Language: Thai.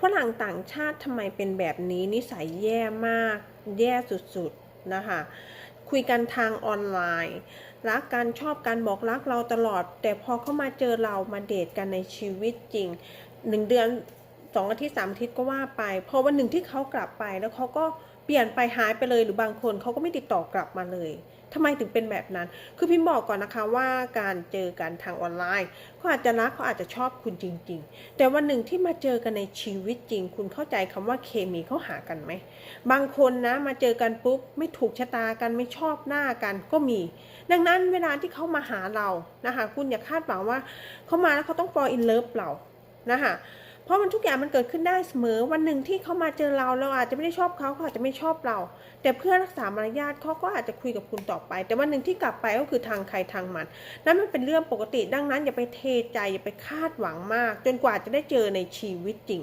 ฝรั่งต่างชาติทำไมเป็นแบบนี้นิสัยแย่มาก แย่สุดๆนะคะคุยกันทางออนไลน์ รักกันชอบกันบอกรักเราตลอด แต่พอเขามาเจอเรามาเดทกันในชีวิตจริงหนึ่งเดือน สองอาทิตย์สามอาทิตย์ก็ว่าไป พอวันหนึ่งที่เขากลับไปแล้วเขาก็เปลี่ยนไปหายไปเลยหรือบางคนเขาก็ไม่ติดต่อกลับมาเลยทำไมถึงเป็นแบบนั้น คือพิมพ์บอกก่อนนะคะว่าการเจอกันทางออนไลน์เขาอาจจะรักเขาอาจจะชอบคุณจริง ๆ แต่วันหนึ่งที่มาเจอกันในชีวิตจริง คุณเข้าใจคำว่าเคมีเขาหากันไหม บางคนนะมาเจอกันปุ๊บไม่ถูกชะตากันไม่ชอบหน้ากันก็มี ดังนั้นเวลาที่เขามาหาเรานะคะคุณอย่าคาดหวังว่าเขามาแล้วเขาต้อง fall in love เรานะคะ เพราะมันทุกอย่างมันเกิดขึ้นได้เสมอ วันหนึ่งที่เขามาเจอเราเราอาจจะไม่ได้ชอบเขาเขาอาจจะไม่ชอบเรา แต่เพื่อรักษามารยาทเขาก็อาจจะคุยกับคุณต่อไป แต่วันหนึ่งที่กลับไปก็คือทางใครทางมัน นั่นมันเป็นเรื่องปกติ ดังนั้นอย่าไปเทใจอย่าไปคาดหวังมาก จนกว่าจะได้เจอในชีวิตจริง